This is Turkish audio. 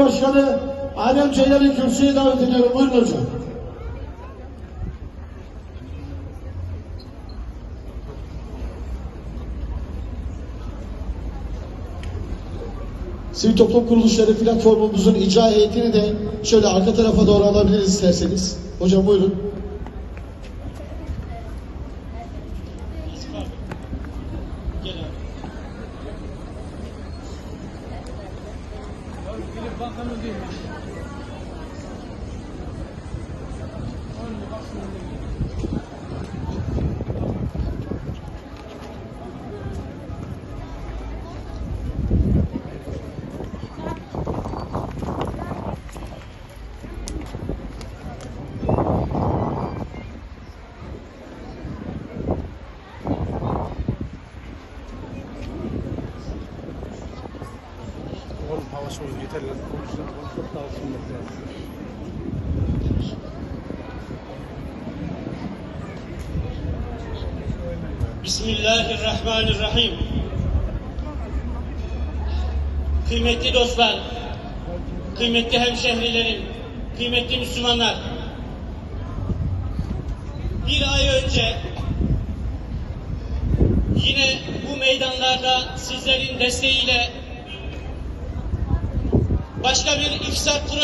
Başkanı Adem Çayar'ı kürsüye davet ediyorum. Buyurun hocam. Sivil toplum kuruluşları platformumuzun icra heyetini de şöyle arka tarafa doğru alabiliriz isterseniz. Hocam buyurun. Bakanı değil. Soğudu yeter lan. Çok daha ısınmak lazım. Bismillahirrahmanirrahim. Kıymetli dostlar, kıymetli hemşehrilerim, kıymetli Müslümanlar. Bir ay önce yine bu meydanlarda sizlerin desteğiyle başka bir ifsat projesi